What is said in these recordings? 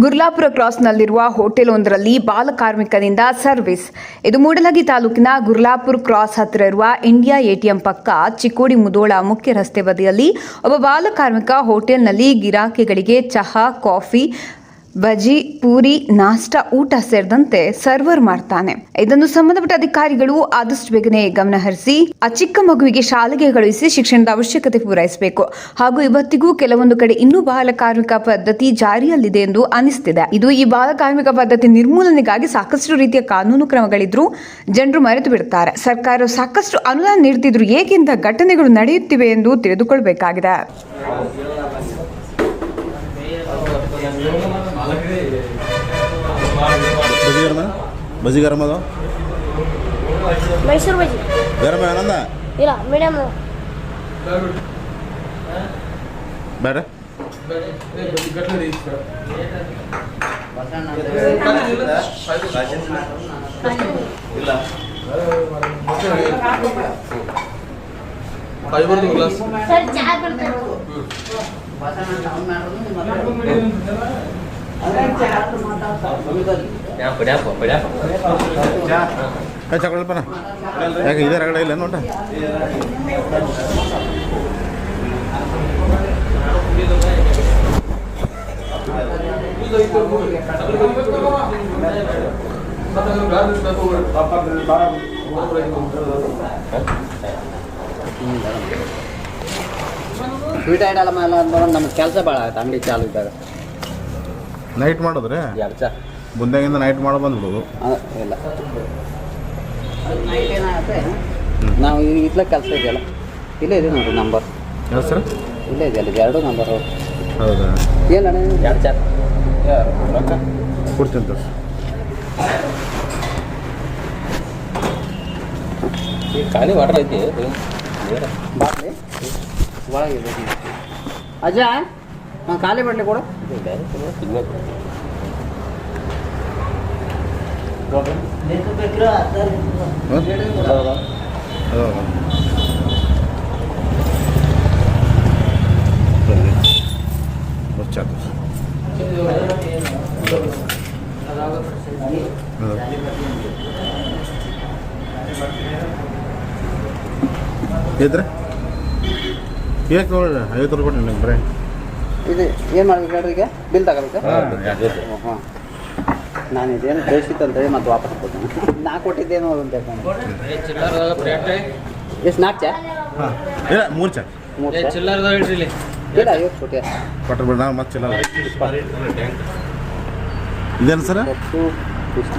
Gurlapur ಕ್ರಾಸ್ನಲ್ಲಿರುವ hotel ಒಂದರಲ್ಲಿ ಬಾಲಕಾರ್ಮಿಕನಿಂದ service. ಇದು ಮೂಡಲಗಿ ತಾಲೂಕಿನ ಗುರ್ಲಾಪುರ ಕ್ರಾಸ್ ಹತ್ತಿರ ಇರುವ ಇಂಡಿಯಾ ಎಟಿಎಂ ಪಕ್ಕ ಚಿಕ್ಕೋಡಿ ಮುದೋಳ ಮುಖ್ಯ ರಸ್ತೆ ಬದಿಯಲ್ಲಿ ಒಬ್ಬ ಬಾಲಕಾರ್ಮಿಕ ಹೋಟೆಲ್ನಲ್ಲಿ ಗಿರಾಕಿಗಳಿಗೆ ಚಹಾ, ಕಾಫಿ ಬಜಿ, ಪೂರಿ, ನಾಷ್ಟ, ಊಟ ಸೇರಿದಂತೆ ಸರ್ವರ್ ಮಾಡ್ತಾನೆ. ಇದನ್ನು ಸಂಬಂಧಪಟ್ಟ ಅಧಿಕಾರಿಗಳು ಆದಷ್ಟು ಬೇಗನೆ ಗಮನ ಹರಿಸಿ ಆ ಚಿಕ್ಕ ಮಗುವಿಗೆ ಶಾಲೆಗೆ ಕಳುಹಿಸಿ ಶಿಕ್ಷಣದ ಅವಶ್ಯಕತೆ ಪೂರೈಸಬೇಕು. ಹಾಗೂ ಇವತ್ತಿಗೂ ಕೆಲವೊಂದು ಕಡೆ ಇನ್ನೂ ಬಾಲ ಕಾರ್ಮಿಕ ಪದ್ಧತಿ ಜಾರಿಯಲ್ಲಿದೆ ಎಂದು ಅನಿಸ್ತಿದೆ. ಇದು ಈ ಬಾಲ ಕಾರ್ಮಿಕ ಪದ್ಧತಿ ನಿರ್ಮೂಲನೆಗಾಗಿ ಸಾಕಷ್ಟು ರೀತಿಯ ಕಾನೂನು ಕ್ರಮಗಳಿದ್ರು ಜನರು ಮರೆತು ಬಿಡುತ್ತಾರೆ. ಸರ್ಕಾರ ಸಾಕಷ್ಟು ಅನುದಾನ ನೀಡುತ್ತಿದ್ರು ಏಕೆಂದ ಘಟನೆಗಳು ನಡೆಯುತ್ತಿವೆ ಎಂದು ತಿಳಿದುಕೊಳ್ಳಬೇಕಾಗಿದೆ ಬಜಿ ಗರಮ ಬಜಿ ಗರಮ ಅದು ಮೈಸೂರು ಬಜಿ. ಗರಮ ಏನಂದ ಇಲ್ಲ ಮೀಡಿಯಮ್ ಬೇಡ. ಫೈಬರ್ದು ಗ್ಲಾಸ್ ಸರ್ ಚಹಾ ಕೊಡ್ತಾರೆ. ಏ ಚಕೊಳಪ್ಪನ ಯಾಕೆ ಇದೇ ರಗಡ ಇಲ್ಲ ನೋಟ ಸ್ವೀಟ್ ಐಟಮ್ ಎಲ್ಲ ಅಂದ್ರೆ ನಮ್ಗೆ ಕೆಲಸ ಭಾಳ ಆಗುತ್ತೆ ಅಂಗಡಿ ಚಾಲು ಇದ್ದಾಗ. ನೈಟ್ ಮಾಡಿದ್ರೆ? ಎರಡು ಚಾ? ಮುಂದೆಗಿಂದ ನೈಟ್ ಮಾಡಿ ಬಂದ್ಬಿಡೋದು. ಇಲ್ಲ. ನೈಟ್ ಏನಾಗುತ್ತೆ ನಾವು ಇತ್ಲ ಕೆಲಸ ಇದೆಯಲ್ಲ ಇಲ್ಲೇ ಇದೆ ನೋಡಿ ನಂಬರ್ ಯಾವ ಸರ್? ಇಲ್ಲೇ ಇದೆಯಲ್ಲ ಇದು ಎರಡು ನಂಬರ್ ಹೌದಾ? ಏನಣ್ಣ ಎರಡು ಚಾ? ಕೊಡ್ತೀನಿ ತೋರ್ಸಿ ಖಾಲಿ ವಾಟರ್ ಐತಿ ಬಾಟ್ಲಿ? ಒಳಗೆ ಅಜ್ಜ ನಾನು ಖಾಲಿ ಬಾಟ್ಲಿ ಕೊಡು ಹೌದಾ ಬನ್ನಿ ಬಸ್ ಚಾ ತೋರ್ಸಿ ಹೌದಾ? ಇದ್ರೆ ಏಕೆ ನೋಡಿ ಐವತ್ತು ರೂಪಾಯಿ ನಿಮ್ಗೆ ಬರೀ. ಇದು ಏನು ಮಾಡ್ಬೇಕು ಹೇಳ್ರಿ ಈಗ? ಬಿಲ್ ತಗೋಬೇಕಾ? ಹಾಂ ನಾನು ಇದೇನು ಬೇಯಿಸಿತ್ತು ಅಂತೇಳಿ ಮತ್ತೆ ವಾಪಸ್ ಕೊಡ್ತೀನಿ. ನಾ ಕೊಟ್ಟಿದ್ದೇನು ಅಂತ ಎಷ್ಟು ನಾಲ್ಕು ಚಾ? ಹಾಂ. ಇಲ್ಲ ಮೂರು ಚಾ. ಮೂರು ಚಿಲ್ಲರ್ದ ಹೇಳ್ರಿ ಇಲ್ಲಿ. ಇಲ್ಲ ಐವತ್ತು ಕೊಟ್ಟಿಯ? ಕೊಟ್ಟರು ಬಿಡ ನಾವು ಮತ್ತೆ ಚಿಲ್ಲರ್. ಇದೇನು ಸರ್? ಕೊಟ್ಟು ಇಷ್ಟ?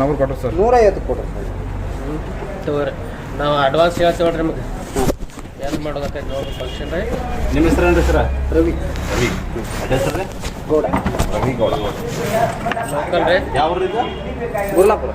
ನಂಬರ್ ಕೊಟ್ಟರು ಸರ್. ನೂರೈವತ್ತು ಕೊಟ್ಟರು ಸರ್. ತಗೋರಿ ನಾವು ಅಡ್ವಾನ್ಸ್ ಹೇಳ್ತೇವೆ ನೋಡ್ರಿ ನಿಮಗೆ. ಏನು ಮಾಡೋದಕ್ಕೆ ನೋಡ್ರಿ ಫಂಕ್ಷನ್ ರೀ. ನಿಮ್ಮ ಹೆಸರು ಏನು ಸರ್? ರವಿ. ರವಿ. ಹೆಸರು ಗೌಡ. ರವಿ ಗೌಡ. ಲೋಕಲ್ ರೀ. ಯಾವ ಗುರ್ಲಾಪುರ